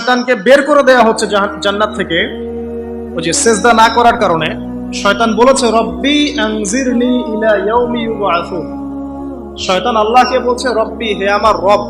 শয়তানকে বের করে দেওয়া হচ্ছে জান্নাত থেকে। ওই যে সেজদা না করার কারণে শয়তান বলেছে, রব্বি আনজিরনি ইলা ইয়াউমি ইউবআসুন শয়তান আল্লাহকে বলছে, রব্বি, হে আমার রব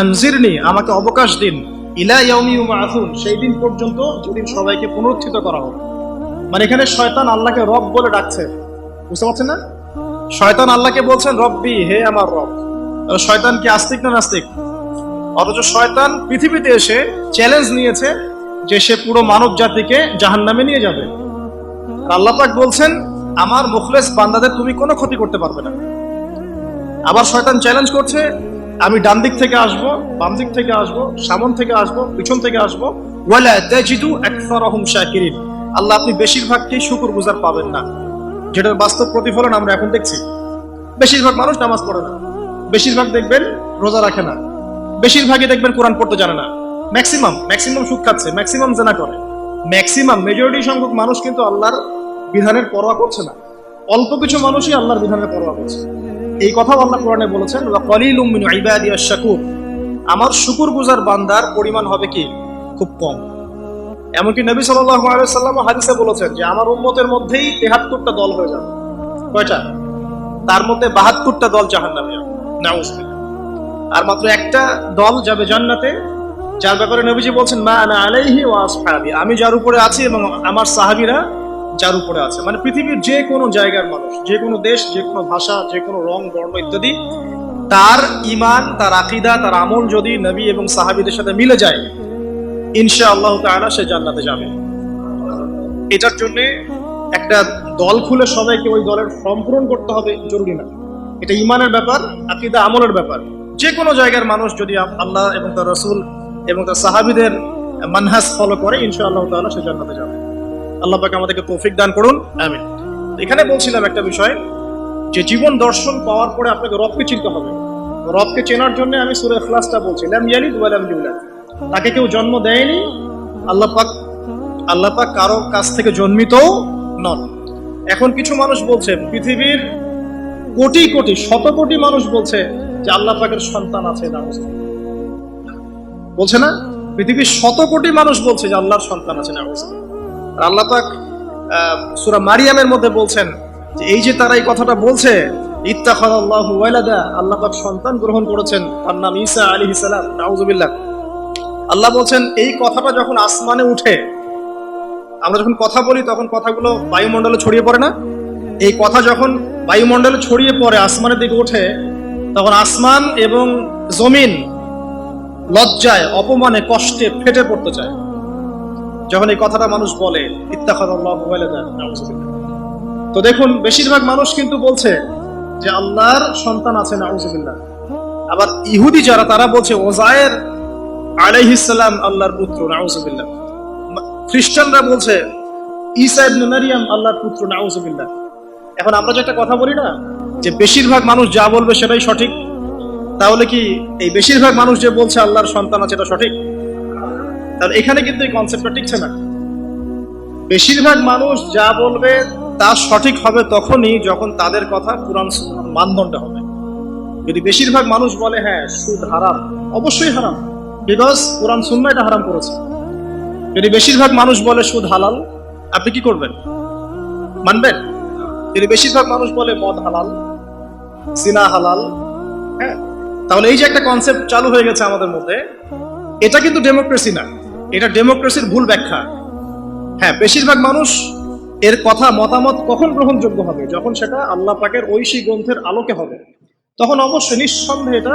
আনজিরনি আমাকে অবকাশ দিন। ইলা ইয়াউমি ইউবআসুন সেই দিন পর্যন্ত যেদিন সবাইকে পুনরুত্থিত করা হবে। মানে এখানে শয়তান আল্লাহকে রব বলে ডাকছে। বুঝতে পারছেন না? শয়তান আল্লাহকে বলছেন, রব্বি, হে আমার রব। শয়তান কি আস্তিক না নাস্তিক? অথচ শয়তান পৃথিবীতে এসে চ্যালেঞ্জ নিয়েছে যে সে পুরো মানব জাতিকে জাহান নামে নিয়ে যাবে। আর আল্লাহ পাক বলছেন, আমার মুখলেস বান্দাদের তুমি কোনো ক্ষতি করতে পারবে না। আবার শয়তান চ্যালেঞ্জ করছে, আমি ডান দিক থেকে আসব, বাম দিক থেকে আসব, সামন থেকে আসব, পিছন থেকে আসব। ওয়ালা তাজিদু আকসারহুম শাকিরিন। আল্লাহ আপনি বেশিরভাগকেই শুকর গুজার পাবেন না। যেটার বাস্তব প্রতিফলন আমরা এখন দেখছি। বেশিরভাগ মানুষ নামাজ পড়ে না। বেশিরভাগ দেখবেন রোজা রাখে না। বেশিরভাগই দেখবেন কোরআন পড়তে জানে না। ম্যাক্সিমাম ম্যাক্সিমাম সুখ খাচ্ছে ম্যাক্সিমাম জেনা করে। ম্যাক্সিমাম মেজরিটি সংখ্যক মানুষ কিন্তু আল্লাহর বিধানের পরোয়া করছে না। অল্প কিছু মানুষই আল্লাহর বিধানের পরোয়া করছে। এই কথাও আল্লাহ কোরআনে বলেছেন শাকুর। আমার শুকুর গুজার বান্দার পরিমাণ হবে কি? খুব কম। এমনকি নবী সাল্লাল্লাহু আলাইহি সাল্লাম হাদিসে বলেছেন যে, আমার উম্মতের মধ্যেই 73টা দল হয়ে যাবে। কয়টা? তার মধ্যে 72টা দল জাহান্নামে যাবে। নাউজুবিল্লাহ। আর মাত্র একটা দল যাবে জান্নাতে, যার ব্যাপারে নবীজি বলছেন, মা আনা আলাইহি ওয়া আসহাবি। আমি যার উপরে আছি এবং আমার সাহাবীরা যার উপরে আছে। মানে পৃথিবীর যে কোনো জায়গার মানুষ, যে কোনো দেশ, যে কোনো ভাষা, যে কোনো রং, বর্ণ ইত্যাদি, তার ইমান তার আকিদা, তার আমল যদি নবী এবং সাহাবীদের সাথে মিলে যায় ইনশা আল্লাহ তাআলা সে জান্নাতে যাবে। এটার জন্যে একটা দল খুলে সবাইকে ওই দলের ফর্ম পূরণ করতে হবে, জরুরি না। এটা ইমানের ব্যাপার, আকিদা আমলের ব্যাপার। যে কোনো জায়গার মানুষ যদি আল্লাহ এবং তার রসুল এবং তার সাহাবিদের মানহাস ফলো করে ইনশা আল্লাহ তাআলা সে জান্নাতে যাবে। আল্লাহ পাক আমাদেরকে তৌফিক দান করুন। আমিন। এখানে বলছিলাম একটা বিষয়, যে জীবন দর্শন পাওয়ার পরে আপনাকে রবকে চিনতে হবে। রবকে চেনার জন্য আমি সুরে ইখলাসটা বলছি, লাম ইয়ালিদ ওয়া তাকে কেউ জন্ম দেয়নি। আল্লাহ পাক আল্লাহ পাক কারও কাছ থেকে জন্মিতও নন। এখন কিছু মানুষ বলছে, পৃথিবীর কোটি কোটি শত কোটি মানুষ বলছে যে আল্লাহ পাকের সন্তান আছে নাউজুবিল্লাহ। বলছে না? পৃথিবীর শত কোটি মানুষ বলছে যে আল্লাহর সন্তান আছে। আর আল্লাহ পাক সুরা মারিয়ামের মধ্যে বলছেন যে এই যে তারা এই কথাটা বলছে ইত্তাখাদাল্লাহু ওয়ালাদা আল্লাহ পাক সন্তান গ্রহণ করেছেন। তার নাম ঈসা আলাইহিস সালাম। নাউজুবিল্লাহ। আল্লাহ বলছেন, এই কথাটা যখন আসমানে উঠে, আমরা যখন কথা বলি, তখন কথাগুলো বায়ুমণ্ডলে ছড়িয়ে পড়ে না? এই কথা যখন বায়ুমণ্ডলে ছড়িয়ে পড়ে, আসমানের দিকে ওঠে তখন আসমান এবং জমিন লজ্জায়, অপমানে, কষ্টে ফেটে পড়তে চায়। যখন এই কথাটা মানুষ বলে তো দেখুন, বেশিরভাগ মানুষ কিন্তু বলছে যে আল্লাহর সন্তান আছে, নাউজুবিল্লাহ। আবার ইহুদি যারা, তারা বলছে ওজায়ের আলাইহিসসালাম আল্লাহর পুত্র, নাউজুবিল্লাহ। খ্রিস্টানরা বলছে, ঈসা ইবনে আল্লাহর পুত্র, নাউজুবিল্লাহ। এখন আমরা যে একটা কথা বলি না যে বেশিরভাগ মানুষ যা বলবে সেটাই সঠিক, তাহলে কি এই বেশিরভাগ মানুষ যে বলছে আল্লাহর সন্তান আছে, এটা সঠিক? তাহলে এখানে কিন্তু এই কনসেপ্টটা টিকছে না। বেশিরভাগ মানুষ যা বলবে তা সঠিক হবে তখনই যখন তাদের কথা কোরআন মানদণ্ড হবে। যদি বেশিরভাগ মানুষ বলে হ্যাঁ সুদ হারাম, অবশ্যই হারাম বিকজ কোরআন সুন্না এটা হারাম করেছে। যদি বেশিরভাগ মানুষ বলে সুদ হালাল, আপনি কি করবেন? মানবেন? যদি বেশিরভাগ মানুষ বলে মদ হালাল সিনা হালাল। হ্যাঁ? তাহলে এই যে একটা কনসেপ্ট চালু হয়ে গেছে আমাদের মধ্যে, এটা কিন্তু ডেমোক্রেসি না। এটা ডেমোক্রেসির ভুল ব্যাখ্যা। হ্যাঁ বেশিরভাগ মানুষ এর কথা, মতামত কখন গ্রহণযোগ্য হবে? যখন সেটা আল্লাহ পাকের ঐশী গ্রন্থের আলোকে হবে। তখন অবশ্যই নিঃসন্দেহে এটা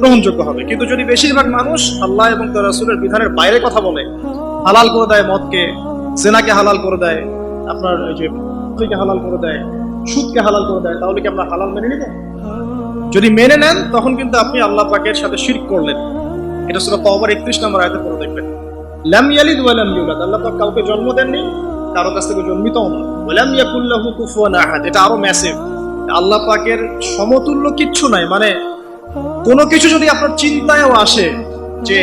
গ্রহণযোগ্য হবে। কিন্তু যদি বেশিরভাগ মানুষ আল্লাহ এবং তার রাসূলের বিধানের বাইরে কথা বলে, হালাল করে দেয় মদকে সেনাকে হালাল করে দেয়, আপনার ওই যে হালাল করে দেয় সুদকে হালাল করে দেয় তাহলে কি আমরা হালাল মেনে নিব? যদি মেনে নেন তখন কিন্তু আপনি আল্লাহ পাকের সাথে শিরক করলেন। এটা সূরা তওবার 31 নম্বর আয়াতে পড়ে দেখবেন। লাম ইয়ালিদ ওয়া লাম ইউলাদ আল্লাহ পাক কাউকে জন্ম দেননি কারও কাছ থেকে জন্মিতও না। ওয়া লাম ইয়াকুল লাহু কুফুয়ান আহাদ এটা আরও ম্যাসিভ আল্লাহ পাকের সমতুল্য কিচ্ছু নাই মানে কোনো কিছু যদি আপনার চিন্তায়ও আসে যে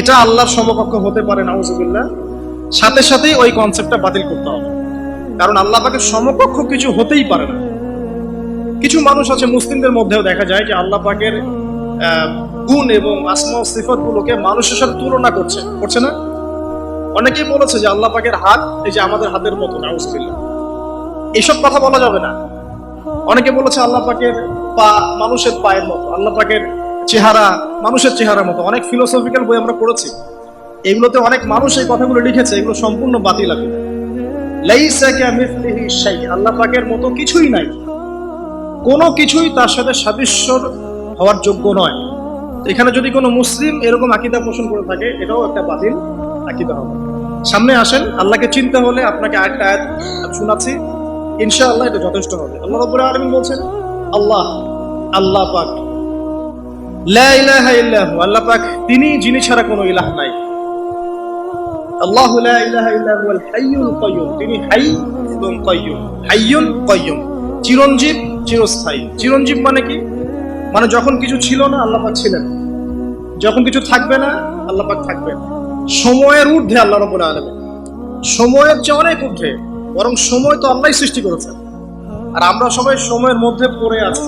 এটা আল্লাহর সমকক্ষ হতে পারে নাউজুবিল্লাহ সাথে সাথেই ওই কনসেপ্টটা বাতিল করতে হবে। কারণ আল্লাহ পাকের সমকক্ষ কিছু হতেই পারে না। কিছু মানুষ আছে, মুসলিমদের মধ্যেও দেখা যায় যে আল্লাহ পাকের গুণ এবং আসমা সিফত গুলোকে মানুষের সাথে তুলনা করছে। করছে না? অনেকেই বলেছে যে আল্লাহ পাকের হাত এই যে আমাদের হাতের মতো নাউজবিল্লাহ। এইসব কথা বলা যাবে না। অনেকে বলেছে আল্লাহ পাকের পা মানুষের পায়ের মতো, আল্লাহ পাকের চেহারা মানুষের চেহারার মতো। অনেক ফিলোসফিক্যাল বই আমরা পড়েছি। এগুলোতে অনেক মানুষ এই কথাগুলো লিখেছে, এগুলো সম্পূর্ণ বাতিল শাই আল্লাহ পাকের মতো কিছুই নাই। কোনো কিছুই তার সাথে সাদৃশ্যর হওয়ার যোগ্য নয়। এখানে যদি কোনো মুসলিম এরকম আকিদা পোষণ করে থাকে, এটাও একটা বাতিল আকিদা হবে। সামনে আসেন, আল্লাহকে চিনতে হলে আপনাকে আরেকটা আয়াত শোনাচ্ছি। ইনশাআল্লাহ এটা যথেষ্ট হবে। আল্লাহ রাব্বুল আলামিন বলছেন, আল্লাহ আল্লাহ পাক, লা ইলাহা ইল্লাহু, আল্লাহ পাক তিনি, যিনি ছাড়া কোনো ইলাহ নাই। আল্লাহ লা তিনি হাই এবং কাইয়ুম। চিরঞ্জীব, চিরস্থায়ী। চিরঞ্জীব মানে কি? মানে যখন কিছু ছিল না, আল্লাহ ছিলেন। যখন কিছু থাকবে না, আল্লাহ পাক থাকবেন সময়ের ঊর্ধ্বে আল্লাহ রাব্বুল আলামিন। সময়ের চেয়ে অনেক ঊর্ধ্বে। বরং সময় তো আল্লাহই সৃষ্টি করেছেন। আর আমরা সবাই সময়ের মধ্যে পড়ে আছি।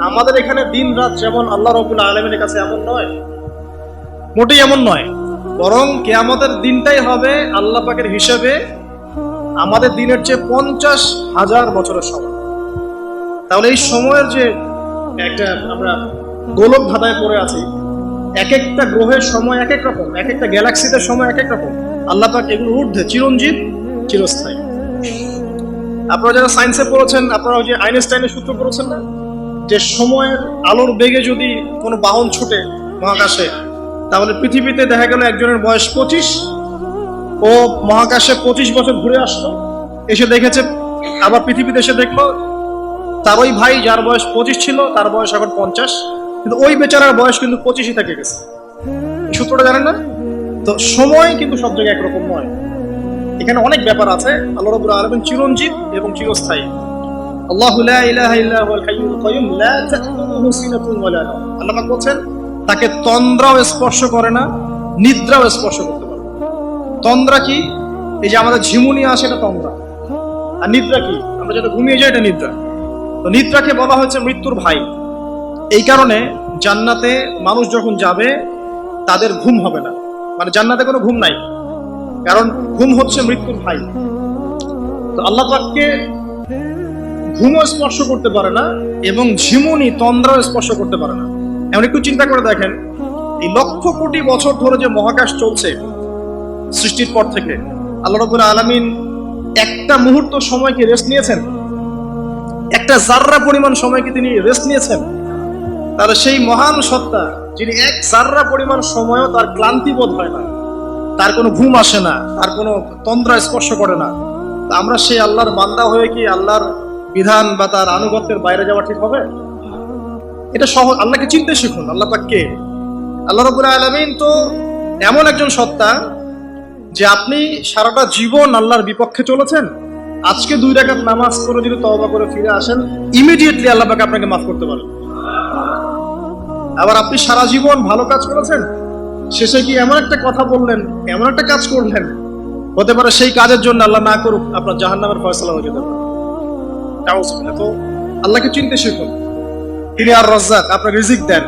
আমাদের এখানে দিন রাত যেমন আল্লাহ রবুল আলমিনের কাছে এমন নয়, মোটেই এমন নয়। বরং কেয়ামতের দিনটাই হবে আল্লাহ পাকের হিসেবে আমাদের দিনের চেয়ে পঞ্চাশ হাজার বছরের সময়। তাহলে এই সময়ের যে একটা আমরা গোলক ধাঁধায় পড়ে আছি, এক একটা গ্রহের সময় এক এক রকম, এক একটা গ্যালাক্সিতে সময় এক এক রকম। আল্লাহ পাক এগুলো ঊর্ধ্বে চিরঞ্জীব, চিরস্থায়ী। আপনারা যারা সায়েন্সে পড়েছেন, আপনারা ওই যে আইনস্টাইনের সূত্র পড়েছেন না? যে সময়ের আলোর বেগে যদি কোনো বাহন ছুটে মহাকাশে তাহলে পৃথিবীতে দেখা গেল একজনের বয়স পঁচিশ। ও মহাকাশে পঁচিশ বছর ঘুরে আসলো। এসে দেখেছে, আবার পৃথিবীতে এসে দেখল, তার ওই ভাই যার বয়স পঁচিশ ছিল, তার বয়স এখন পঞ্চাশ। কিন্তু ওই বেচারার বয়স কিন্তু পঁচিশই থেকে গেছে। সূত্রটা জানেন না? তো সময় কিন্তু সব জায়গায় একরকম নয়। এখানে অনেক ব্যাপার আছে। আল্লাহ রাব্বুল আলামিন চিরঞ্জিত এবং চিরস্থায়ী। আল্লাহ বলছেন তাকে তন্দ্রাও স্পর্শ করে না, নিদ্রাও স্পর্শ করতে পারে তন্দ্রা কি? এই যে আমাদের ঝিমুনি আসে এটা তন্দ্রা। আর নিদ্রা কি? আমরা যেটা ঘুমিয়ে যাই, এটা নিদ্রা। তো নিদ্রাকে বলা হচ্ছে মৃত্যুর ভাই। এই কারণে জান্নাতে মানুষ যখন যাবে, তাদের ঘুম হবে না। মানে জান্নাতে কোনো ঘুম নাই। কারণ ঘুম হচ্ছে মৃত্যুর ভাই। তো আল্লাহ পাককে ঘুমও স্পর্শ করতে পারে না এবং ঝিমুনি তন্দ্রাও স্পর্শ করতে পারে না। এমন একটু চিন্তা করে দেখেন, এই লক্ষ কোটি বছর ধরে যে মহাকাশ চলছে সৃষ্টির পর থেকে, আল্লাহ রবুল আলমিন একটা মুহূর্ত সময় কি রেস্ট নিয়েছেন? একটা জাররা পরিমাণ সময় কি তিনি রেস্ট নিয়েছেন? তাহলে সেই মহান সত্তা, যিনি এক জাররা পরিমাণ সময়ও তার ক্লান্তি বোধ হয় না, তার কোনো ঘুম আসে না, তার কোনো তন্দ্রা স্পর্শ করে না। আমরা সেই আল্লাহর বান্দা হয়ে কি আল্লাহর বিধান বা তার আনুগত্যের বাইরে যাওয়া ঠিক হবে? এটা সহজ, আল্লাহকে চিনতে শিখুন। আল্লাহ পাক কে? আল্লাহ রবুল আলমিন তো এমন একজন সত্তা যে আপনি সারাটা জীবন আল্লাহর বিপক্ষে চলেছেন, আজকে দুই রাকাত নামাজ করে যদি তওবা করে ফিরে আসেন ইমিডিয়েটলি আল্লাহ পাক আপনাকে মাফ করতে পারেন। আবার আপনি সারা জীবন ভালো কাজ করেছেন, শেষে কি এমন একটা কথা বললেন, এমন একটা কাজ করলেন, হতে পারে সেই কাজের জন্য আল্লাহ না করুক, আপনার জাহান নামের ফয়সলা হয়ে যেতে পারে। তো আল্লাহকে চিনতে শিখুন। তিনি আর রাজ্জাক আপনার রিজিক দেন,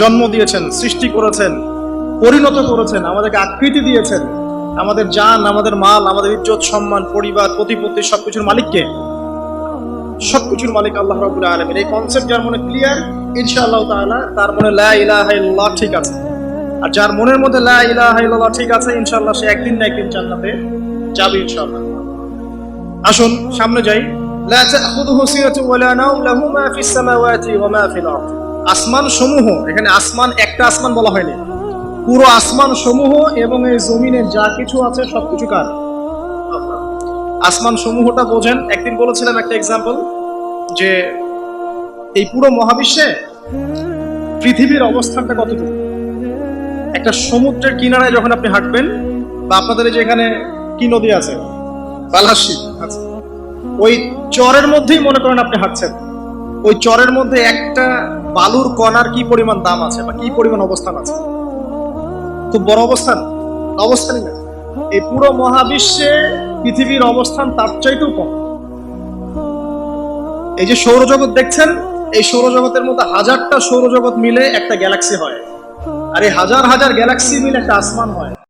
জন্ম দিয়েছেন, সৃষ্টি করেছেন, পরিণত করেছেন, আমাদেরকে আকৃতি দিয়েছেন। আমাদের জান, আমাদের মাল, আমাদের ইজ্জত, সম্মান, পরিবার, প্রতিপত্তি সবকিছুর মালিককে, সবকিছুর মালিক আল্লাহ রাবুল আলমের এই কনসেপ্ট যার মনে ক্লিয়ার ইনশাআল্লাহ তাআলা, তার মনে লা ইলাহা ইল্লাল্লাহ ঠিক আছে। আর যার মনের মধ্যে লা ইলাহা ইল্লাল্লাহ ঠিক আছে, ইনশাআল্লাহ সে একদিন না একদিন জান্নাতে যাবে ইনশাআল্লাহ। আসুন, সামনে যাই। লা তাখুযুহু সিনাতুন লা নাওম, লাহু মা ফিস সামাওয়াতি ওয়া মা ফিল আসমান সমূহ এখানে আসমান, একটা আসমান বলা হয়নি। পুরো আসমান সমূহ এবং এই জমিনে যা কিছু আছে, সবকিছু কার? আসমান সমূহটা বোঝেন, একদিন বলেছিলাম একটা এক্সাম্পল যে এই পুরো মহাবিশ্বে পৃথিবীর অবস্থানটা কতটুকু? একটা সমুদ্রের কিনারায় যখন আপনি হাঁটবেন, বা আপনাদের যে এখানে কি নদী আছে? বালাসি আচ্ছা। ওই চরের মধ্যেই মনে করেন আপনি হাঁটছেন। ওই চরের মধ্যে একটা বালুর কণার কি পরিমাণ দাম আছে বা কি পরিমাণ অবস্থান আছে? খুব বড় অবস্থান? অবস্থানই না। এই পুরো মহাবিশ্বে পৃথিবীর অবস্থান তার চাইতেও কম। এই যে সৌরজগৎ দেখছেন, এই সৌরজগতের মধ্যে হাজারটা সৌরজগৎ মিলে একটা গ্যালাক্সি হয়। আর এই হাজার হাজার গ্যালাক্সি মিলে একটা আসমান হয়।